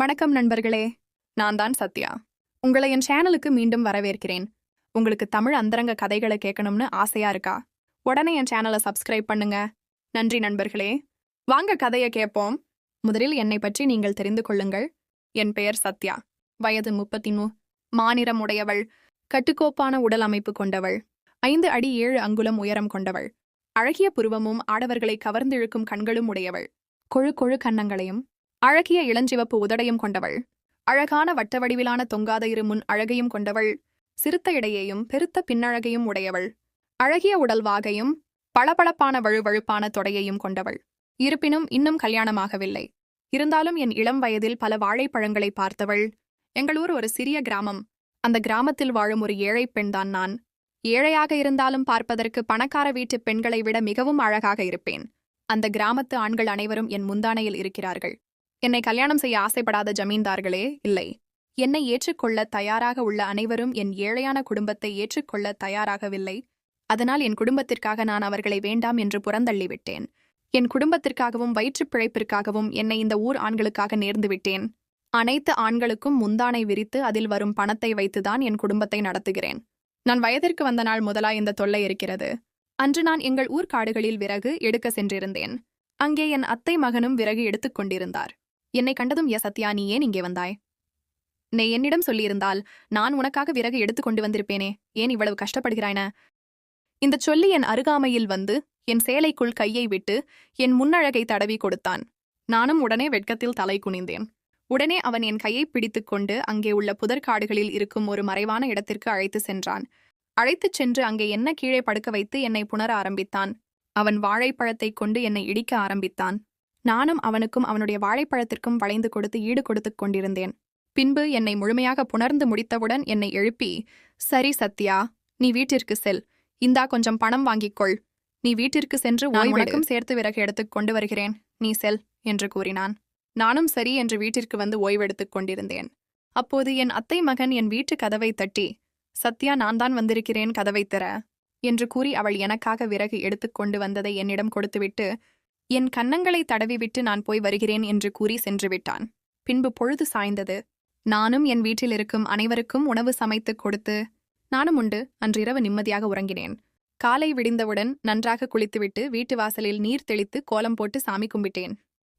வணக்கம் நண்பர்களே நான் தான் சத்யா. உங்களை என் சேனலுக்கு மீண்டும் வரவேற்கிறேன். உங்களுக்கு தமிழ் அந்தரங்க கதைகளை கேட்கணும்னு ஆசையா இருக்கா? உடனே என் சேனலை சப்ஸ்கிரைப் பண்ணுங்க. நன்றி நண்பர்களே. வாங்க கதையை கேட்போம். முதலில் என்னை பற்றி நீங்கள் தெரிந்து கொள்ளுங்கள். என் பெயர் சத்யா. வயது முப்பத்தி மூ மாநிறம் உடையவள் கட்டுக்கோப்பான உடல் அமைப்பு கொண்டவள். ஐந்து அடி ஏழு அங்குலம் உயரம் கொண்டவள். அழகிய புருவமும் ஆடவர்களை கவர்ந்திழுக்கும் கண்களும் உடையவள். கொழு கொழு கன்னங்களையும் அழகிய இளஞ்சிவப்பு உதடையும் கொண்டவள். அழகான வட்ட வடிவிலான தொங்காத இரு முன் அழகையும் கொண்டவள். சிறுத்த இடையையும் பெருத்த பின்னழகையும் உடையவள். அழகிய உடல் வாகையும் பளபளப்பான வழுவழுப்பான தொடையையும் கொண்டவள். இருப்பினும் இன்னும் கல்யாணமாகவில்லை. இருந்தாலும் என் இளம் வயதில் பல வாழைப்பழங்களை பார்த்தவள். எங்கள் ஊர் ஒரு சிறிய கிராமம். அந்த கிராமத்தில் வாழும் ஒரு ஏழை பெண்தான் நான். ஏழையாக இருந்தாலும் பார்ப்பதற்கு பணக்கார வீட்டு பெண்களை விட மிகவும் அழகாக இருப்பேன். அந்த கிராமத்து ஆண்கள் அனைவரும் என் முந்தானையில் இருக்கிறார்கள். என்னை கல்யாணம் செய்ய ஆசைப்படாத ஜமீன்தார்களே இல்லை. என்னை ஏற்றுக்கொள்ள தயாராக உள்ள அனைவரும் என் ஏழையான குடும்பத்தை ஏற்றுக்கொள்ள தயாராகவில்லை. அதனால் என் குடும்பத்திற்காக நான் அவர்களை வேண்டாம் என்று புறந்தள்ளிவிட்டேன் என் குடும்பத்திற்காகவும் வயிற்றுப் பிழைப்பிற்காகவும் என்னை இந்த ஊர் ஆண்களுக்காக நேர்ந்துவிட்டேன் அனைத்து ஆண்களுக்கும் முந்தானை விரித்து அதில் வரும் பணத்தை வைத்துதான் என் குடும்பத்தை நடத்துகிறேன். நான் வயதிற்கு வந்த நாள் முதலா இந்த தொல்லை இருக்கிறது. அன்று நான் எங்கள் ஊர்க்காடுகளில் விறகு எடுக்க சென்றிருந்தேன். அங்கே என் அத்தை மகனும் விறகு எடுத்துக் கொண்டிருந்தார். என்னை கண்டதும் எ சத்யா நீ ஏன் இங்கே வந்தாய்? நீ என்னிடம் சொல்லியிருந்தால் நான் உனக்காக விறகு எடுத்துக் கொண்டு வந்திருப்பேனே. ஏன் இவ்வளவு கஷ்டப்படுகிறாயன இந்த சொல்லி என் அருகாமையில் வந்து என் சேலைக்குள் கையை விட்டு என் முன்னழகை தடவி கொடுத்தான். நானும் உடனே வெட்கத்தில் தலை குனிந்தேன். உடனே அவன் என் கையை பிடித்துக் கொண்டு அங்கே உள்ள புதற்காடுகளில் இருக்கும் ஒரு மறைவான இடத்திற்கு அழைத்து சென்றான். அழைத்துச் சென்று அங்கே என்ன கீழே படுக்க வைத்து என்னை புணர ஆரம்பித்தான். அவன் வாழைப்பழத்தைக் கொண்டு என்னை இடிக்க ஆரம்பித்தான். நானும் அவனுக்கும் அவனுடைய வாழைப்பழத்திற்கும் வளைந்து கொடுத்து ஈடு கொடுத்துக் கொண்டிருந்தேன். பின்பு என்னை முழுமையாக புணர்ந்து முடித்தவுடன் என்னை எழுப்பி சரி சத்யா நீ வீட்டிற்கு செல். இந்தா கொஞ்சம் பணம் வாங்கிக்கொள். நீ வீட்டிற்கு சென்று உனக்கும் சேர்த்து விறகு எடுத்துக் கொண்டு வருகிறேன். நீ செல் என்று கூறினான். நானும் சரி என்று வீட்டிற்கு வந்து ஓய்வெடுத்துக் கொண்டிருந்தேன். அப்போது என் அத்தை மகன் என் வீட்டு கதவை தட்டி சத்யா நான் தான் வந்திருக்கிறேன் கதவை திற என்று கூறி அவள் எனக்காக விறகு எடுத்துக் கொண்டு வந்ததை என்னிடம் கொடுத்துவிட்டு என் கன்னங்களை தடவிவிட்டு நான் போய் வருகிறேன் என்று கூறி சென்று விட்டான் பின்பு பொழுது சாய்ந்தது. நானும் என் வீட்டில் இருக்கும் அனைவருக்கும் உணவு சமைத்துக் கொடுத்து நானும் உண்டு அன்றிரவு நிம்மதியாக உறங்கினேன். காலை விடிந்தவுடன் நன்றாக குளித்துவிட்டு வீட்டு வாசலில் நீர் தெளித்து கோலம் போட்டு சாமி கும்பிட்டேன்.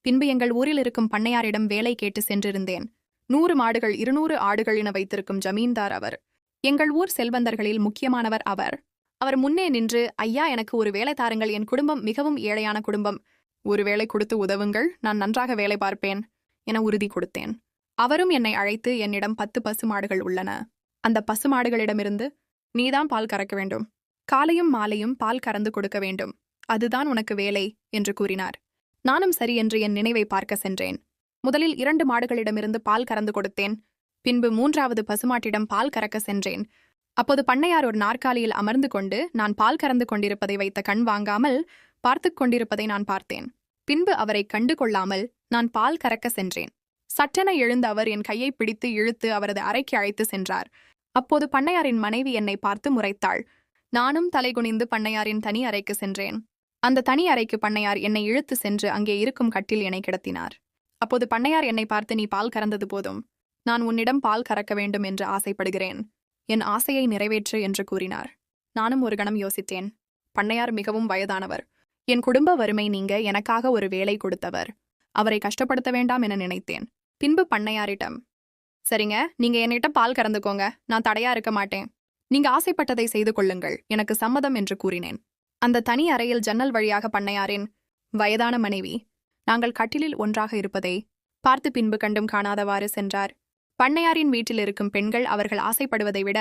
பின்பு எங்கள் ஊரில் இருக்கும் பண்ணையாரிடம் வேலை கேட்டு சென்றிருந்தேன். நூறு மாடுகள் இருநூறு ஆடுகள் என வைத்திருக்கும் ஜமீன்தார் அவர். எங்கள் ஊர் செல்வந்தர்களில் முக்கியமானவர் அவர். அவர் முன்னே நின்று ஐயா எனக்கு ஒரு வேலை தாருங்கள். என் குடும்பம் மிகவும் ஏழையான குடும்பம். ஒருவேளை கொடுத்து உதவுங்கள் நான் நன்றாக வேலை பார்ப்பேன் என உறுதி கொடுத்தேன். அவரும் என்னை அழைத்து என்னிடம் பத்து பசுமாடுகள் உள்ளன. அந்த பசுமாடுகளிடமிருந்து நீதான் பால் கறக்க வேண்டும். காலையும் மாலையும் பால் கறந்து கொடுக்க வேண்டும். அதுதான் உனக்கு வேலை என்று கூறினார். நானும் சரி என்று என் நினைவை பார்க்க சென்றேன். முதலில் இரண்டு மாடுகளிடமிருந்து பால் கறந்து கொடுத்தேன். பின்பு மூன்றாவது பசுமாட்டிடம் பால் கறக்க சென்றேன். அப்போது பண்ணையார் ஒரு நாற்காலியில் அமர்ந்து கொண்டு நான் பால் கறந்து கொண்டிருப்பதை வைத்த கண் வாங்காமல் பார்த்துக் கொண்டிருப்பதை நான் பார்த்தேன். பின்பு அவரை கண்டு கொள்ளாமல் நான் பால் கறக்க சென்றேன். சட்டென எழுந்த அவர் என் கையை பிடித்து இழுத்து அவரது அறைக்கு அழைத்து சென்றார். அப்போது பண்ணையாரின் மனைவி என்னை பார்த்து முறைத்தாள். நானும் தலைகுனிந்து பண்ணையாரின் தனி அறைக்கு சென்றேன். அந்த தனி அறைக்கு பண்ணையார் என்னை இழுத்து சென்று அங்கே இருக்கும் கட்டில் என்னை கிடத்தினார். அப்போது பண்ணையார் என்னை பார்த்து நீ பால் கறந்தது போதும். நான் உன்னிடம் பால் கறக்க வேண்டும் என்று ஆசைப்படுகிறேன். என் ஆசையை நிறைவேற்று என்று கூறினார். நானும் ஒரு கணம் யோசித்தேன். பண்ணையார் மிகவும் வயதானவர். என் குடும்ப வறுமை நீங்க எனக்காக ஒரு வேலை கொடுத்தவர். அவரை கஷ்டப்படுத்த வேண்டாம் என நினைத்தேன். பின்பு பண்ணையாரிடம் சரிங்க நீங்க என்னிட்ட பால் கறந்துக்கோங்க. நான் தடையா இருக்க மாட்டேன். நீங்க ஆசைப்பட்டதை செய்து கொள்ளுங்கள். எனக்கு சம்மதம் என்று கூறினேன். அந்த தனி அறையில் ஜன்னல் வழியாக பண்ணையாரின் வயதான மனைவி நாங்கள் கட்டிலில் ஒன்றாக இருப்பதை பார்த்து பின்பு கண்டும் காணாதவாறு சென்றார். பண்ணையாரின் வீட்டில் இருக்கும் பெண்கள் அவர்கள் ஆசைப்படுவதை விட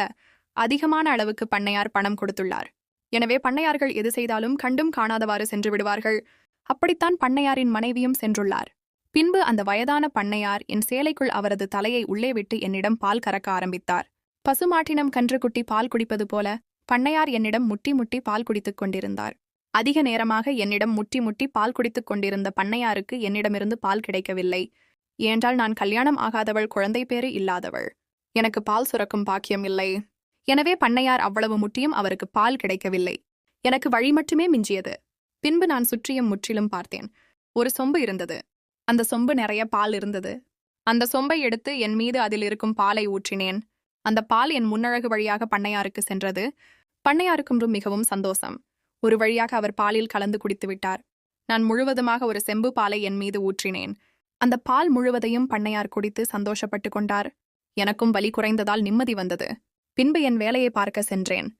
அதிகமான அளவுக்கு பண்ணையார் பணம் கொடுத்துள்ளார். எனவே பண்ணையார்கள் எது செய்தாலும் கண்டும் காணாதவாறு சென்று விடுவார்கள். அப்படித்தான் பண்ணையாரின் மனைவியும் சென்றுள்ளார். பின்பு அந்த வயதான பண்ணையார் என் சேலைக்குள் அவரது தலையை உள்ளே விட்டு என்னிடம் பால் கறக்க ஆரம்பித்தார். பசுமாட்டினம் கன்றுக்குட்டி பால் குடிப்பது போல பண்ணையார் என்னிடம் முட்டி முட்டி பால் குடித்துக் கொண்டிருந்தார். அதிக நேரமாக என்னிடம் முட்டி முட்டி பால் குடித்துக் கொண்டிருந்த பண்ணையாருக்கு என்னிடமிருந்து பால் கிடைக்கவில்லை. ஏன்றால் நான் கல்யாணம் ஆகாதவள் குழந்தை பேறு இல்லாதவள். எனக்கு பால் சுரக்கும் பாக்கியம் இல்லை. எனவே பண்ணையார் அவ்வளவு முட்டியும் அவருக்கு பால் கிடைக்கவில்லை. எனக்கு வழி மட்டுமே மிஞ்சியது. பின்பு நான் சுற்றியும் முற்றிலும் பார்த்தேன். ஒரு சொம்பு இருந்தது. அந்த சொம்பு நிறைய பால் இருந்தது. அந்த சொம்பை எடுத்து என் மீது அதில் இருக்கும் பாலை ஊற்றினேன். அந்த பால் என் முன்னழகு வழியாக பண்ணையாருக்கு சென்றது. பண்ணையாருக்கும் மிகவும் சந்தோஷம். ஒரு வழியாக அவர் பாலில் கலந்து குடித்து விட்டார். நான் முழுவதுமாக ஒரு செம்பு பாலை என் மீது ஊற்றினேன். அந்த பால் முழுவதையும் பண்ணையார் குடித்து சந்தோஷப்பட்டு கொண்டார். எனக்கும் வலி குறைந்ததால் நிம்மதி வந்தது. பின்பு என் வேலையை பார்க்க சென்றேன்.